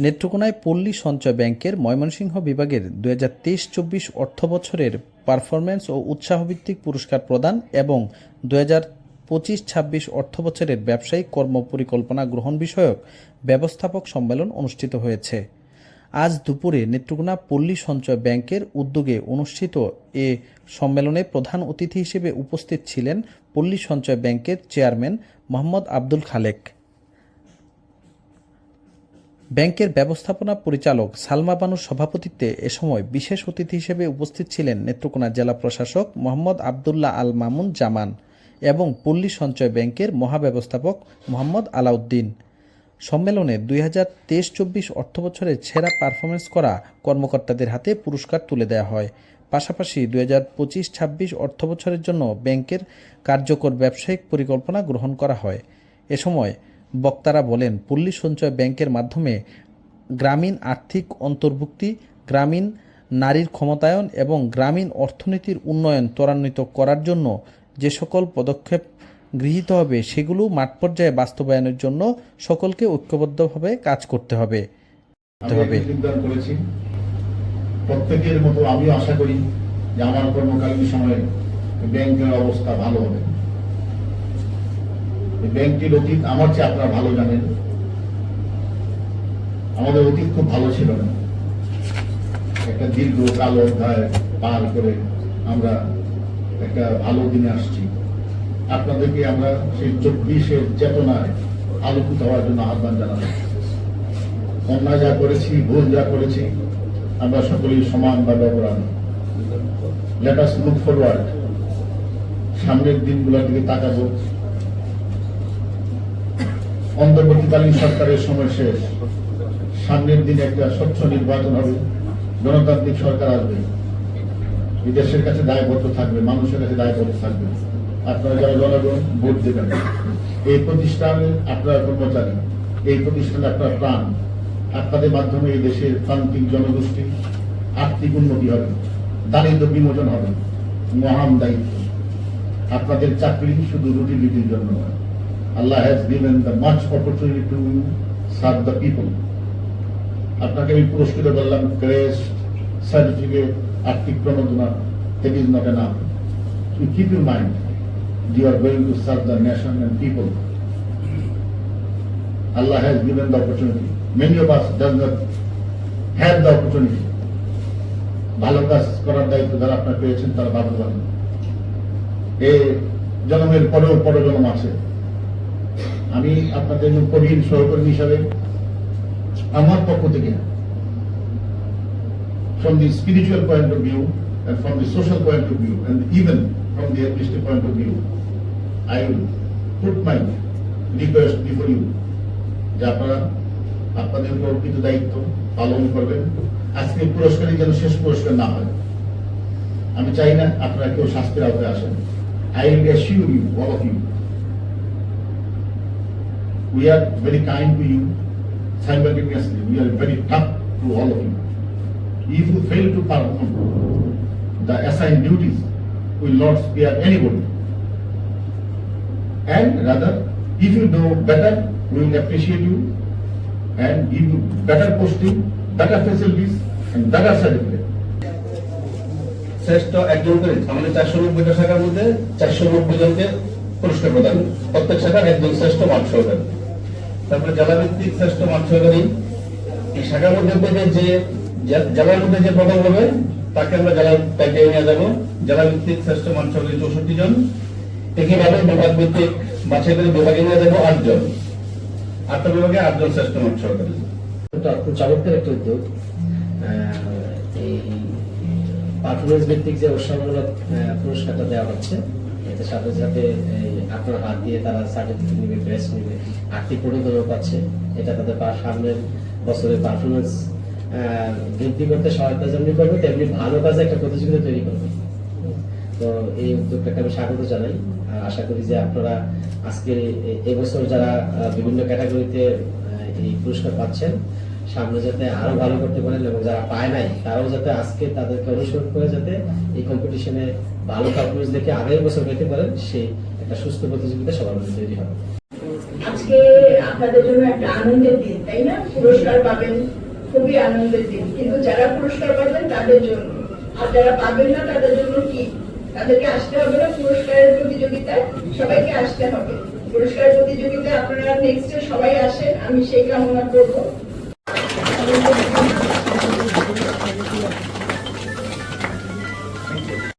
নেত্রকোনায় পল্লী সঞ্চয় ব্যাংকের ময়মনসিংহ বিভাগের দু হাজার তেইশ চব্বিশ অর্থ বছরের পারফরম্যান্স ও উৎসাহভিত্তিক পুরস্কার প্রদান এবং দু হাজার পঁচিশ ছাব্বিশ অর্থ বছরের ব্যবসায়িক কর্ম পরিকল্পনা গ্রহণ বিষয়ক ব্যবস্থাপক সম্মেলন অনুষ্ঠিত হয়েছে। আজ দুপুরে নেত্রকোনা পল্লী সঞ্চয় ব্যাংকের উদ্যোগে অনুষ্ঠিত এ সম্মেলনে প্রধান অতিথি হিসেবে উপস্থিত ছিলেন পল্লী সঞ্চয় ব্যাংকের চেয়ারম্যান মোহাম্মদ আব্দুল খালেক। ব্যাংকের ব্যবস্থাপনা পরিচালক সালমা বানুর সভাপতিত্বে এ সময় বিশেষ অতিথি হিসেবে উপস্থিত ছিলেন নেত্রকোনা জেলা প্রশাসক মোহাম্মদ আবদুল্লাহ আল মামুন জামান এবং পল্লী সঞ্চয় ব্যাংকের মহাব্যবস্থাপক মোহাম্মদ আলাউদ্দিন। সম্মেলনে দুই হাজার তেইশ চব্বিশ অর্থবছরের সেরা পারফরমেন্স করা কর্মকর্তাদের হাতে পুরস্কার তুলে দেওয়া হয়। পাশাপাশি দুই হাজার পঁচিশ ছাব্বিশ অর্থবছরের জন্য ব্যাংকের কার্যকর ব্যবসায়িক পরিকল্পনা গ্রহণ করা হয়। এ সময় বক্তারা বলেন পল্লী সঞ্চয় ব্যাংকের মাধ্যমে গ্রামীণ আর্থিক অন্তর্ভুক্তি, গ্রামীণ নারীর ক্ষমতায়ন এবং গ্রামীণ অর্থনীতির উন্নয়ন ত্বরান্বিত করার জন্য যে সকল পদক্ষেপ গৃহীত হবে সেগুলো মাঠ পর্যায়ে বাস্তবায়নের জন্য সকলকে ঐক্যবদ্ধভাবে কাজ করতে হবে। প্রত্যেকের মতো আমিও আশা করি যে আমার কর্মকালীন সময়ে ব্যাংকের অবস্থা ভালো হবে। ব্যাংকটির অতীত, আমার চেয়ে আপনারা ভালো জানেন। আমাদের অতীত খুব ভালো ছিল না। একটা দীর্ঘ কালো অধ্যায় পার করে আমরা একটা ভালো দিনে আসছি। আপনাদেরকে আমরা সেই চব্বিশের চেতনায় আলোকিত হওয়ার জন্য আহ্বান জানাব। অন্যায় যা করেছি, ভুল যা করেছি, আমরা সকলেই সমানভাবে অপরাধ। লেট আস লুক ফরওয়ার্ড সামনের দিনগুলোর দিকে তাকাবো। অন্তর্বর্তীকালীন সরকারের সময় শেষ। সামনের দিনে একটা স্বচ্ছ নির্বাচন হবে। গণতান্ত্রিক সরকার আসবে। দেশের কাছে দায়বদ্ধ থাকবে, মানুষের কাছে দায়বদ্ধ থাকবে। আপনারা যারা জনগণ, ভোট দেবেন। এই প্রতিষ্ঠানে আপনারা কর্মচারী। এই প্রতিষ্ঠানে আপনার প্রাণ। আপনাদের মাধ্যমে এই দেশের প্রান্তিক জনগোষ্ঠী আর্থিক উন্নতি হবে। দারিদ্র বিমোচন হবে। মহান দায়িত্ব। আপনাদের চাকরি শুধু রুটি রুটির জন্য নয়। Allah has given the much opportunity to serve the people আপনাকে আমি পুরস্কৃত করলাম ক্রেস্ট সার্টিফিকেট আর্থিক প্রণোদনা that is not enough You keep in mind, you are going to serve the nation and people. Allah has given the opportunity. Many of us does not have the opportunity. ভালো কাজ করার দায়িত্ব যারা আপনার পেয়েছেন তারা ভাগ্যবান এ জন্মের পরেও পরজন্ম আছে আমি আপনাদের কবির সহকর্মী হিসাবে আমার পক্ষ থেকে from the spiritual point of view and from the social point of view and even from the artistic point of view, I will put my request before you যে আপনারা আপনাদের উপর অর্পিত দায়িত্ব পালন করবেন। আজকে পুরস্কারই যেন শেষ পুরস্কার না হয়। আমি চাই না আপনারা কেউ শাস্তির আওতায় আসেন। I will assure you all of you we are very kind to you simultaneously we are very tough to all of you if you fail to perform the assigned duties, we will not spare anybody. And rather, if you do better, we will appreciate you and give you better posting, better facilities, and better certificate. শ্রেষ্ঠ একজন করে আমাদের চারশো নব্বইটা শাখার মধ্যে চারশো নব্বই জনকে পুরস্কার প্রদান প্রত্যেক শাখার একজন শ্রেষ্ঠ সহকারী তারপরে জেলাভিত্তিক শ্রেষ্ঠ মাঠ সহকারী এই মধ্যে থেকে যে জেলার মধ্যে যে প্রথম হবে তাকে আমরা জেলার প্যাকে নিয়ে যাব। জেলাভিত্তিক শ্রেষ্ঠ মাঠ সহকারী চৌষট্টি জন। একইভাবে বিভাগ ভিত্তিক করে বিভাগে নিয়ে যাব আটজন আটটা বিভাগে আটজন শ্রেষ্ঠ এটা খুব চমৎকার একটা উদ্যোগ। এই পারফরমেন্স ভিত্তিক যে উৎসবমূলক আহ, পুরস্কারটা দেওয়া হচ্ছে সাথে সাথে এই আপনার হাত দিয়ে তারা সার্টিফিকেট নিবে প্রেস নিবে। আর্থিক প্রণোদনা পাচ্ছে এটা তাদের সামনের বছরের পারফরমেন্স বৃদ্ধি করতে সহায়তা যেমনি করবে, তেমনি ভালো কাজে একটা প্রতিযোগিতা তৈরি করবে। তো এই উদ্যোগটাকে আমি স্বাগত জানাই। আশা করি যে আপনারা আজকে এবছর যারা বিভিন্ন ক্যাটাগরিতে এই পুরস্কার পাচ্ছেন সামনে যাতে আরও ভালো করতে পারেন এবং যারা পায় নাই, তারাও যাতে আজকে তাদেরকে অনুসরণ করে যাতে এই কম্পিটিশনে ভালো পারফরমেন্স দেখে আগামী বছর পেতে পারেন, সেই একটা সুস্থ প্রতিযোগিতা সবার মধ্যে তৈরি হবে। আজকে আপনাদের জন্য একটা আনন্দের দিন, তাই না? পুরস্কার পাবেন, খুবই আনন্দের দিন। কিন্তু যারা পুরস্কার পাবেন, তাদের জন্য। আর যারা পাবেন না, তাদের জন্য কি? তাদেরকে আসতে হবে না পুরস্কারের প্রতিযোগিতায়? সবাইকে আসতে হবে। পুরস্কার প্রতিযোগিতায় আপনারা নেক্সট সবাই আসেন, আমি সেই কামনা করব। Thank you.